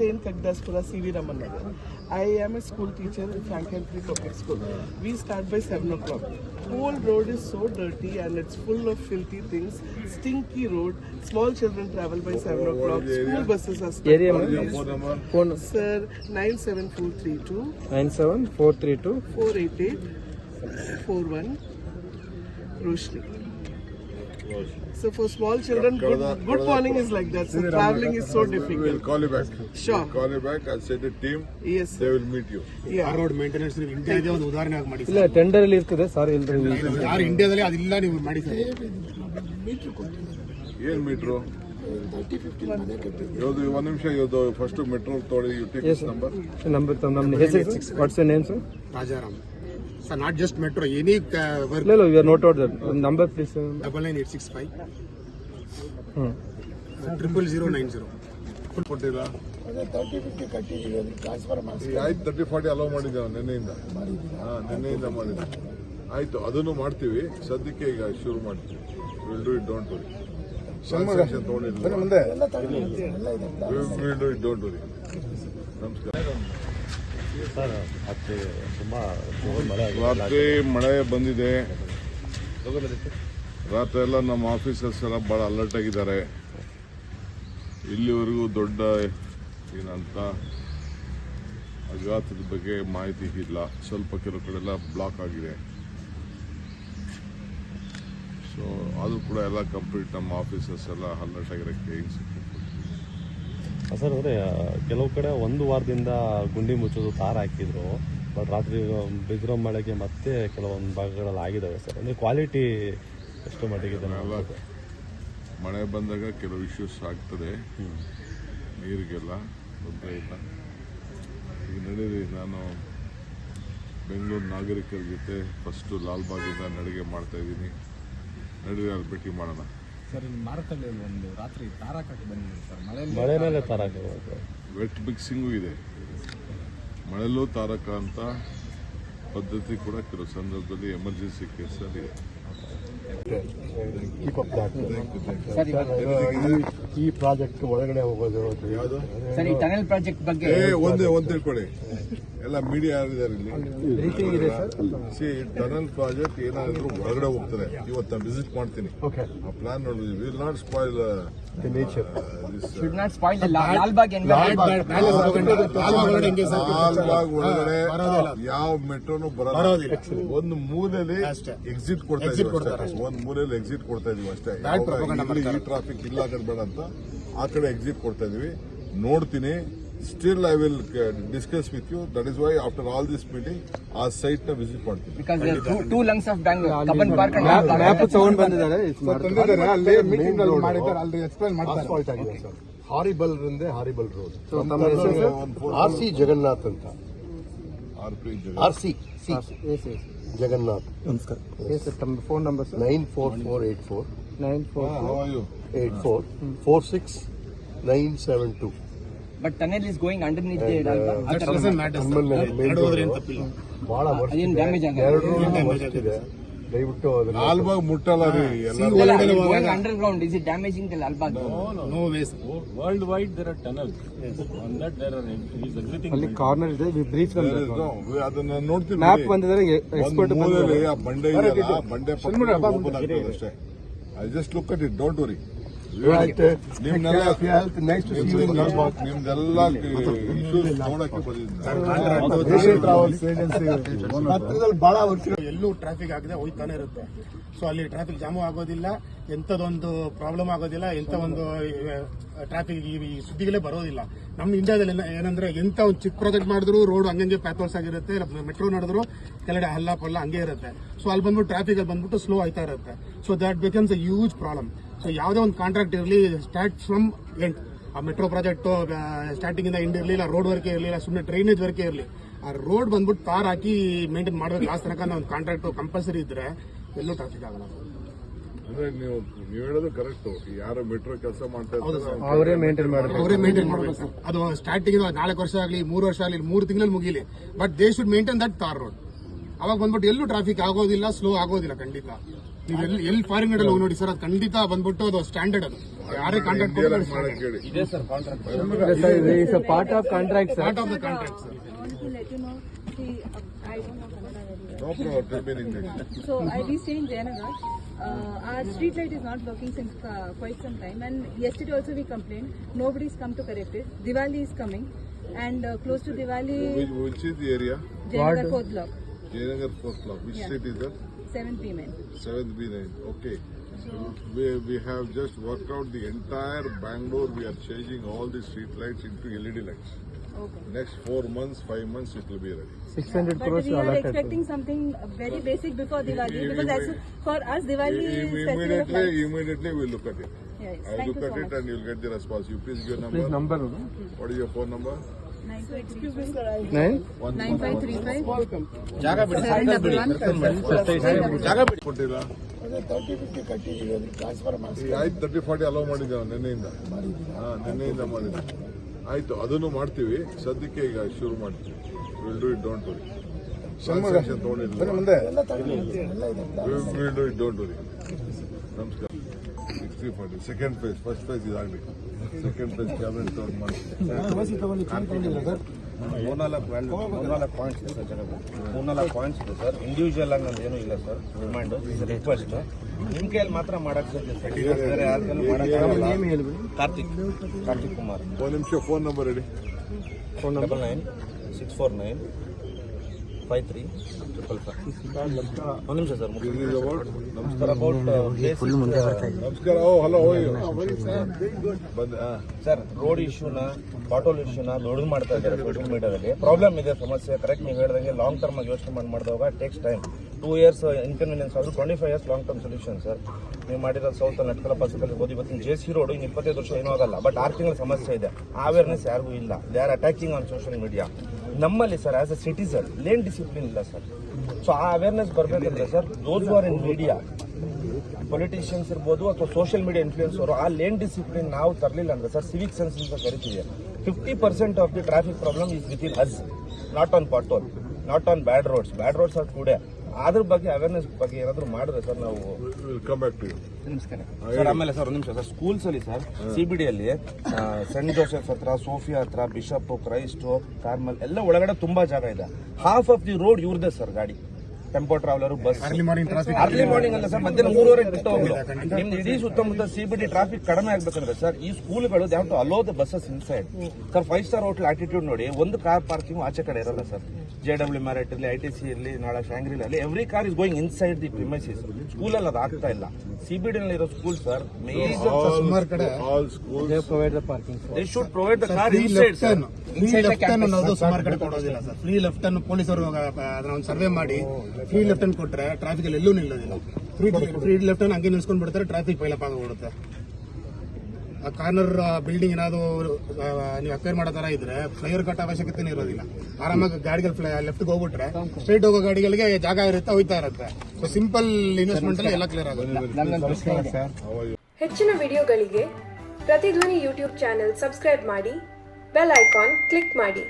CV I am a school teacher in Frankenthal Public School. We start by 7 o'clock. Whole road is so dirty and it's full of filthy things. Stinky road. Small children travel by 7 o'clock. School buses are stuck. Sir, 97432. 97432. 488. 41. Roshni. So for small children, good, good morning is like that. So traveling is so difficult. Call you back Sure. Call you back I set a team Yes. They will meet you Yeah. Road maintenance ನೀವು ಇಂಡಿಯಾದೇ ಒಂದು ಉದಾಹರಣೆ ಆಗಿ ಮಾಡಿ ಇಲ್ಲ tender ಅಲ್ಲಿ ಇರ್ತದೆ ಸಾರಿ ಇಲ್ರಿ. ಯಾರು ಇಂಡಿಯಾದಲ್ಲಿ ಅದಿಲ್ಲ ನೀವು ಮಾಡಿ ಸರ್. ಏನ್ ಮೀಟ್ರು ಯಾವ್ದು ಒಂದ್ ನಿಮಿಷ ಯಾವ್ದು ಫಸ್ಟ್ ಮೆಟ್ರೋ ತೊಗೊಳ್ಳಿ ಯು ಟೇಕ್ ನಂಬರ್ ನಂಬರ್ ನಮ್ಮ ಹೆಸರು what's name sir Rajaram. Sir not just metro any No, note out number please double nine eight six five ಹ್ಞೂ ಟ್ರಿಪಲ್ ಜೀರೋ ನೈನ್ ಜೀರೋ ಕೊಟ್ಟಿಲ್ಲ. ಆಯ್ತು ತರ್ಟಿ ಫಾರ್ಟಿ ಅಲೋ ಮಾಡಿದ್ದೇವೆ ನಿನ್ನೆಯಿಂದ. ಹಾ ನಿನ್ನೆಯಿಂದ ಮಾಡಿದ್ದೆ ಆಯ್ತು ಅದನ್ನು ಮಾಡ್ತೀವಿ. ಸದ್ಯಕ್ಕೆ ಈಗ ಶುರು ಮಾಡ್ತೀವಿ. Will do it don't worry ತಗೊಂಡಿಲ್ಲ will do it don't worry ನಮಸ್ಕಾರ. ರಾತ್ರಿ ಮಳೆ ಬಂದಿದೆ. ರಾತ್ರಿ ಎಲ್ಲ ನಮ್ಮ ಆಫೀಸರ್ಸ್ ಎಲ್ಲ ಬಹಳ ಅಲರ್ಟ್ ಆಗಿದ್ದಾರೆ. ಇಲ್ಲಿವರೆಗೂ ದೊಡ್ಡ ಏನಂತ ಅಘಾತದ ಬಗ್ಗೆ ಮಾಹಿತಿ ಇಲ್ಲ. ಸ್ವಲ್ಪ ಕೆಲವು ಕಡೆ ಎಲ್ಲ ಬ್ಲಾಕ್ ಆಗಿದೆ. ಸೊ ಆದರೂ ಕೂಡ ಎಲ್ಲ ಕಂಪ್ಲೀಟ್ ನಮ್ಮ ಆಫೀಸರ್ಸ್ ಎಲ್ಲ ಅಲರ್ಟ್ ಆಗಿರೋಕ್ಕೆ ಸರ್ ಅವರೇ ಕೆಲವು ಕಡೆ ಒಂದು ವಾರದಿಂದ ಗುಂಡಿ ಮುಚ್ಚೋದು ತಾರ ಹಾಕಿದ್ರು ಬಟ್ ರಾತ್ರಿ ಬಿದ್ರೋ ಮಳೆಗೆ ಮತ್ತೆ ಕೆಲವೊಂದು ಭಾಗಗಳಲ್ಲಿ ಆಗಿದ್ದಾವೆ ಸರ್. ಅಂದರೆ ಕ್ವಾಲಿಟಿ ಎಷ್ಟು ಮಟ್ಟಿಗೆ ಮಳೆ ಬಂದಾಗ ಕೆಲವು ಇಶ್ಯೂಸ್ ಆಗ್ತದೆ. ನೀರಿಗೆಲ್ಲ ತೊಂದರೆ ಇಲ್ಲ. ಈಗ ನಡೀರಿ ನಾನು ಬೆಂಗಳೂರು ನಾಗರಿಕರ ಜೊತೆ ಫಸ್ಟು ಲಾಲ್ಬಾಗಿಂದ ನಡಿಗೆ ಮಾಡ್ತಾ ಇದ್ದೀನಿ. ನಡೀರಿ ಅಲ್ಲಿ ಭೇಟಿ ಮಾಡೋಣ. ಸರ್ ಇಲ್ಲಿ ಮಾರುಕಟ್ಟೆ ಒಂದು ರಾತ್ರಿ ತಾರಾಕಕ್ಕೆ ಬಂದಿದೆ ಸರ್. ಮಳೆ ಮಳೆ ಮೇಲೆ ತಾರ ಹಾಕಿರೋದು ವೆಟ್ ಮಿಕ್ಸಿಂಗು ಇದೆ. ಮಳೆಲ್ಲೂ ತಾರಕ ಅಂತ ಪದ್ಧತಿ ಕೂಡ ಕೆಲವು ಸಂದರ್ಭದಲ್ಲಿ ಎಮರ್ಜೆನ್ಸಿ ಕೇಸಲ್ಲಿ ಇದೆ. ಈ ಪ್ರಾಜೆಕ್ಟ್ ಒಳಗಡೆ ಹೋಗೋದು ಯಾವುದು? ಸರ್ ಈ ಟನಲ್ ಪ್ರಾಜೆಕ್ಟ್ ಬಗ್ಗೆ ಏ ಒಂದೇ ಒಂದ್ ತಿಳ್ಕೊಳ್ಳಿ. ಎಲ್ಲ ಮೀಡಿಯಾ ಇದ್ದಾರೆ ಇಲ್ಲಿ. ಸಿ ಟನಲ್ ಪ್ರಾಜೆಕ್ಟ್ ಏನಾದರೂ ಹೊರಗಡೆ ಹೋಗ್ತದೆ ಇವತ್ತು ನಾನು ವಿಸಿಟ್ ಮಾಡ್ತೀನಿ. ಆ ಪ್ಲಾನ್ ನೋಡಿದ್ವಿ. Will not spoil should not spoil Lalbagh environment Lalbagh ಒಳಗಡೆ ಯಾವ ಮೆಟ್ರೋನು ಬರೋದಿಲ್ಲ ಒಂದು ಮೂಲೆಯಲ್ಲಿ ಎಕ್ಸಿಟ್ ಕೊಡ್ತಾ ಇದೀವಿ ಒಂದ್ ಮೂಲೆಯಲ್ಲಿ ಎಕ್ಸಿಟ್ ಕೊಡ್ತಾ ಇದೀವಿ ಅಷ್ಟೇ. ಈ ಟ್ರಾಫಿಕ್ ಇಲ್ಲ ಬೇಡ ಅಂತ ಆ ಕಡೆ ಎಕ್ಸಿಟ್ ಕೊಡ್ತಾ ಇದೀವಿ ನೋಡ್ತೀನಿ. Still I will discuss with you that is why after all this meeting ಆ ಸೈಟ್ನ ವಿಸಿಟ್ ಮಾಡ್ತೀನಿ because two lungs of Bangalore Cubbon Park map ತಗೊಂಡ್ ಬಂದಿದ್ದಾರೆ ಅಲ್ಲಿ ಮೀಟಿಂಗ್ ಮಾಡಿದ್ದಾರೆ ಅಲ್ಲಿ ಎಕ್ಸ್ಪ್ಲೈನ್ ಮಾಡ್ತಾರೆ ಹಾರಿಬಲ್ ರಿಂದೆ ಹಾರಿಬಲ್ ರೋಡ್ ತಮ್ಮ ಹೆಸರು ಸರ್ ಆರ್ ಸಿ ಜಗನ್ನಾಥ್ ಅಂತ. R P R C C S S Jagannath ನಮಸ್ಕಾರ. ಎಸ್ ಸರ್ ತಮ್ಮ phone number sir nine four four eight four nine four ಹೌದು eight four four six nine seven two but tunnel is going ಬಹಳ ಅದೇನು damage ದಯವಿಟ್ಟು Lalbagh ಮುಟ್ಟಲ್ಲ underground is it damaging the Lalbagh no ways world wide there are tunnel on that there are is everything ಅಲ್ಲಿ corner ಇದೆ. We brief is no- ಅದನ್ನ ನೋಡ್ತೀವಿ map ಬಿಡಿ. ಬಂದಿದ್ದಾರೆ ಒಂದ್ ಎಕ್ಸ್ಪರ್ಟ್ ಮೂಲೆಯಲ್ಲಿ ಆ ಬಂಡೆ ಇದೆಯಲ್ಲ, ಆ ಬಂಡೆ ಓಪನ್ ಆಗ್ತದೆ ಅಷ್ಟೇ I just look at it don't worry ನಿಮ್ನೆಲ್ಲ next ನಿಮ್ದೆಲ್ಲ ಇಶ್ಯೂಸ್ ನೋಡಕ್ಕೆ ಬಂದಿದ್ದೀನಿ ಟ್ರಾವೆಲ್ಸ್ ಏಜೆನ್ಸಿ ಬಹಳ ವರ್ಷ ಎಲ್ಲೂ ಟ್ರಾಫಿಕ್ ಆಗದೆ ಹೋಯ್ತಾನೆ ಇರುತ್ತೆ. ಸೊ ಅಲ್ಲಿ ಟ್ರಾಫಿಕ್ ಜಾಮು ಆಗೋದಿಲ್ಲ ಎಂಥದೊಂದು ಪ್ರಾಬ್ಲಮ್ ಆಗೋದಿಲ್ಲ ಎಂಥ ಒಂದು ಟ್ರಾಫಿಕ್ ಈ ಸುದ್ದಿಗಳೇ ಬರೋದಿಲ್ಲ. ನಮ್ಮ ಇಂಡಿಯಾದಲ್ಲಿ ಏನಂದ್ರೆ ಎಂತ ಒಂದು ಚಿಕ್ಕ ಪ್ರಾಜೆಕ್ಟ್ ಮಾಡಿದ್ರು ರೋಡ್ ಹಂಗಂಗೆ ಪ್ಯಾಪರ್ಸ್ ಆಗಿರುತ್ತೆ ಮೆಟ್ರೋ ನಡೆದ್ರು ಕೆಳಗಡೆ ಹಲ್ಲ ಪಲ್ಲ ಹಂಗೆ ಇರುತ್ತೆ. ಸೊ ಅಲ್ಲಿ ಬಂದ್ಬಿಟ್ಟು ಟ್ರಾಫಿಕ್ ಅಲ್ಲಿ ಬಂದ್ಬಿಟ್ಟು ಸ್ಲೋ ಆಯ್ತಾ ಇರುತ್ತೆ. So that becomes a huge problem so ಯಾವುದೇ ಒಂದು ಕಾಂಟ್ರಾಕ್ಟ್ ಇರಲಿ ಸ್ಟಾರ್ಟ್ ಫ್ರಮ್ ಎಂಡ್ ಆ ಮೆಟ್ರೋ ಪ್ರಾಜೆಕ್ಟ್ ಸ್ಟಾರ್ಟಿಂಗ್ ಇಂದ ಎಂಡ್ ಇರಲಿಲ್ಲ ರೋಡ್ ವರ್ಕ್ ಇರಲಿಲ್ಲ ಸುಮ್ಮನೆ ಡ್ರೈನೇಜ್ ವರ್ಕ್ ಇರಲಿ. ಆ ರೋಡ್ ಬಂದ್ಬಿಟ್ಟು ತಾರ್ ಹಾಕಿ ಮೇಂಟೈನ್ ಮಾಡಬೇಕು. ಲಾಸ್ಟ್ ತನಕ ಒಂದು ಕಾಂಟ್ರಾಕ್ಟ್ ಕಂಪಲ್ಸರಿ ಇದ್ರೆ ಎಲ್ಲೂ ಟ್ರಾಫಿಕ್ ಆಗಲ್ಲ. ಅಂದ್ರೆ ನೀವು ನೀವು ಹೇಳೋದು ಕರೆಕ್ಟ್ ಯಾರು ಮೆಟ್ರೋ ಕೆಲಸ ಮಾಡ್ತಾ ಅವರೇ ಮೇಂಟೈನ್ ಅವರೇ ಮೇಂಟೈನ್ ಮಾಡಬೇಕು ಸರ್. ಅದು ಸ್ಟಾರ್ಟಿಂಗ್ ನಾಲ್ಕು ವರ್ಷ ಆಗಲಿ ಮೂರು ವರ್ಷ ಆಗಲಿ ಮೂರು ತಿಂಗಳಲ್ಲಿ ಮುಗಿಲಿ. But they should maintain that tar road ಅವಾಗ ಬಂದ್ಬಿಟ್ಟು ಎಲ್ಲೂ ಟ್ರಾಫಿಕ್ ಆಗೋದಿಲ್ಲ ಸ್ಲೋ ಆಗೋದಿಲ್ಲ ಖಂಡಿತ. ನೀವು ಎಲ್ಲಿ ಎಲ್ಲಿ ಫಾರಿನ್ ಅಲ್ಲಿ ನೋಡಿ ಸರ್ ಅದು ಖಂಡಿತ ಬಂದ್ಬಿಟ್ಟು ಅದು ಸ್ಟ್ಯಾಂಡರ್ಡ್ ಅದು ಯಾರೇ ಕಾಂಟ್ರಾಕ್ಟ್ ಇದೆ sir contract. Part of the sir uh, English So I was saying Jayanagar. Uh, our street light is not working since uh, quite some time, and yesterday also we complained. nobody Nobody's come to correct it. Diwali is coming, and uh, close to Diwali, which is the area Jayanagar fourth block, Jayanagar Post Block. Which yeah. street is that? 7th B9. 7th B9. Okay. So we, we have just worked out the entire Bangalore. We are changing all the street lights into LED lights. Okay. Next four months, five months, it will be ready. 600 yeah, crores. But we are expecting something very basic before Diwali e because as, for us Diwali e is immediately. Immediately we look at it. Yes. I Thank look at so it much. and will get the response. You please give your number. Please number. Okay. What is your phone number? ಆಯ್ತು thirty forty allow ಮಾಡಿದ್ದೇವೆ ನಿನ್ನೆಯಿಂದ ಹಾ ನಿನ್ನೆಯಿಂದ ಮಾಡಿದ್ದೆ ಆಯ್ತು ಅದನ್ನು ಮಾಡ್ತೀವಿ ಸದ್ಯಕ್ಕೆ ಈಗ ಶುರು ಮಾಡ್ತೀವಿ will do it don't worry ತಗೊಂಡಿಲ್ಲ will do it don't worry ನಮಸ್ಕಾರ sixty forty second phase first phase ಇದಾಗಲಿ second phase cabinet ತಗೊಂಡು ಮಾಡಿ ಮೂರ್ನಾಲ್ಕು ವ್ಯಾಲ್ಯೂ ಮೂರ್ನಾಲ್ಕು ಪಾಯಿಂಟ್ಸ್ ಇದೆ ಸರ್ ಜನಕ್ಕೆ ಮೂರ್ನಾಲ್ಕು ಪಾಯಿಂಟ್ಸ್ ಇದೆ ಸರ್ ಇಂಡಿವಿಜುವಲ್ ಆಗಿ ನಂದು ಏನೂ ಇಲ್ಲ ಸರ್ ರಿಕ್ವೆಸ್ಟ್ ನಿಮ್ಮ ಕೈಯಲ್ಲಿ ಮಾತ್ರ ಸರ್ ಯಾರ ಕೈಲೂ ಕಾರ್ತಿಕ್ ಕಾರ್ತಿಕ್ ಕುಮಾರ್ ಒಂದು ನಿಮಿಷ ಫೋನ್ ನಂಬರ್ ಹೇಳಿ double nine six four nine five three triple five ಒಂದು ನಿಮಿಷ ಸರ್ ಅಬೌಟ್ ನಮಸ್ಕಾರ. ಹಲೋ ಬಂದ ಹಾ ಸರ್ ರೋಡ್ ಇಶ್ಯೂನ ಬಾಟೋಲ್ ಇಶ್ಯೂನ ದೊಡ್ಡದು ಮಾಡ್ತಾ ಇದ್ದಾರೆ ಸೋಷಿಯಲ್ ಮೀಡಿಯಾದಲ್ಲಿ ಪ್ರಾಬ್ಲಮ್ ಇದೆ ಸಮಸ್ಯೆ. ಕರೆಕ್ಟ್ ನೀವು ಹೇಳಿದಂಗೆ ಲಾಂಗ್ ಟರ್ಮ್ ಆಗಿ ಯೋಚನೆ ಮಾಡಿ ಮಾಡಿದಾಗ takes time two years inconvenience ಆದರೂ twenty five years long term solution sir ನೀವು ಮಾಡಿರೋ ಸೌತ್ ನಟ್ಕಲ ಪಸಕಲ್ಲಿ ಓದಿ ಇವತ್ತಿನ ಜೆ ಸಿ ರೋಡ್ ಇನ್ನು ಇಪ್ಪತ್ತೈದು ವರ್ಷ ಏನೂ ಆಗಲ್ಲ. ಬಟ್ ಆರು ತಿಂಗಳ ಸಮಸ್ಯೆ ಇದೆ. ಅವೇರ್ನೆಸ್ ಯಾರಿಗೂ ಇಲ್ಲ. They are attacking on social media ನಮ್ಮಲ್ಲಿ sir as a citizen lane discipline ಇಲ್ಲ ಸರ್ ಸೊ ಆ ಅವೇರ್ನೆಸ್ ಬರಬೇಕಂದ್ರೆ sir those are in media politicians ಇರ್ಬೋದು ಅಥವಾ ಸೋಷಿಯಲ್ ಮೀಡಿಯಾ ಇನ್ಫ್ಲೂಯೆನ್ಸ್ ಅವರು, ಆ ಲೇನ್ ಡಿಸಿಪ್ಲಿನ್ ನಾವು ತರಲಿಲ್ಲ ಅಂದ್ರೆ ಸರ್ ಸಿವಿಕ್ ಸೆನ್ಸ್ ಅಂತ ಕರಿತೀವಿ. Fifty percent of the traffic problem is with in us not on pothole not on bad roads bad roads are today ಅದ್ರ ಬಗ್ಗೆ ಅವೇರ್ನೆಸ್ ಬಗ್ಗೆ ಏನಾದರೂ ಮಾಡಿದ್ರೆ ಸರ್ ನಾವು ಬ್ಯಾಕ್ ಟು ನಮಸ್ಕಾರ. ಸರ್ ಆಮೇಲೆ ಸರ್ ಒಂದು ನಿಮಿಷ. ಸರ್ ಸ್ಕೂಲ್ಸ್ ಅಲ್ಲಿ ಸರ್ ಸಿ ಬಿ ಡಿ ಅಲ್ಲಿ ಸೆಂಟ್ ಜೋಸೆಫ್ ಹತ್ರ ಸೋಫಿಯಾ ಹತ್ರ ಬಿಷಪ್ ಕ್ರೈಸ್ಟ್ ಕಾರ್ಮಲ್ ಎಲ್ಲ ಒಳಗಡೆ ತುಂಬಾ ಜಾಗ ಇದೆ. ಹಾಫ್ ಆಫ್ ದಿ ರೋಡ್ ಇವ್ರದೇ ಸರ್ ಗಾಡಿ. Tempo traveller bus early morning traffic early morning ಅಲ್ಲ ಸರ್ ಮಧ್ಯಾಹ್ನ ಮೂರುವರೆ ಬಿಟ್ಟು ಹೋಗ್ಲು ನಿಮ್ದು ಇಡೀ ಸುತ್ತಮುತ್ತ ಸಿಬಿಡಿ ಟ್ರಾಫಿಕ್ ಕಡಿಮೆ ಆಗ್ಬೇಕಂದ್ರೆ ಸರ್ ಈ ಸ್ಕೂಲ್ಗಳು they've to allow the buses inside sir five star hotel attitude ನೋಡಿ ಒಂದು ಕಾರ್ ಪಾರ್ಕಿಂಗ್ ಆಚೆ ಕಡೆ ಇರಲ್ಲ ಸರ್ ಜೆ ಡಬ್ಲ್ಯೂ ಮ್ಯಾರೆಟ್ ಇರಲಿ ಐ ಟಿ ಸಿ ಇರಲಿ ನಾಳೆ ಶಾಂಗ್ರಿಲ್ ಅಲ್ಲಿ every car is going inside the premises ಸ್ಕೂಲಲ್ಲಿ ಅದು ಆಗ್ತಾ ಇಲ್ಲ. ಸಿಬಿಡಿ ನಲ್ಲಿ ಇರೋ school sir major. They should provide the car free inside left turn free left turn ಅನ್ನೋದು ಸುಮಾರು ಕಡೆ ಕೊಡೋದಿಲ್ಲ ಸರ್ ಫ್ರೀ ಲೆಫ್ಟ್ ಅನ್ನು ಪೊಲೀಸರು ಅದನ್ನ ಒಂದು ಸರ್ವೆ ಮಾಡಿ. ಫ್ರೀ ಲೆಫ್ಟ್ ಹ್ಯಾಂಡ್ ಕೊಟ್ರೆ ಟ್ರಾಫಿಕ್ ಅಲ್ಲಿ ಎಲ್ಲೂ ನಿಲ್ಲೋದಿಲ್ಲ. ಫ್ರೀ ಫ್ರೀ ಲೆಫ್ಟ್ ಹ್ಯಾಂಡ್ ಹಂಗೆ ನಿಲ್ಸ್ಕೊಂಡ್ ಬಿಡ್ತಾರೆ ಟ್ರಾಫಿಕ್ ಪೈಲಪ್ ಆಗೋಗ್ಬಿಡುತ್ತೆ. ಆ ಕಾರ್ನರ್ ಬಿಲ್ಡಿಂಗ್ ಏನಾದ್ರು ನೀವು ಅಕ್ವೈರ್ ಮಾಡೋ ತರ ಇದ್ರೆ ಫ್ಲೈವರ್ ಕಟ್ ಅವಶ್ಯಕತೆನೇ ಇರೋದಿಲ್ಲ. ಆರಾಮಾಗಿ ಗಾಡಿಗಳು ಲೆಫ್ಟ್ ಹೋಗ್ಬಿಟ್ರೆ ಸ್ಟ್ರೈಟ್ ಹೋಗೋ ಗಾಡಿಗಳಿಗೆ ಜಾಗ ಇರುತ್ತೆ, ಹೋಯ್ತಾ ಇರುತ್ತೆ. ಸೊ ಸಿಂಪಲ್ ಇನ್ವೆಸ್ಟ್ಮೆಂಟ್ ಎಲ್ಲ ಕ್ಲಿಯರ್ ಆಗುತ್ತೆ. ಹೆಚ್ಚಿನ ವಿಡಿಯೋಗಳಿಗೆ ಪ್ರತಿಧ್ವನಿ ಯೂಟ್ಯೂಬ್ ಚಾನೆಲ್ ಸಬ್ಸ್ಕ್ರೈಬ್ ಮಾಡಿ ಬೆಲ್ ಐಕಾನ್ ಕ್ಲಿಕ್ ಮಾಡಿ.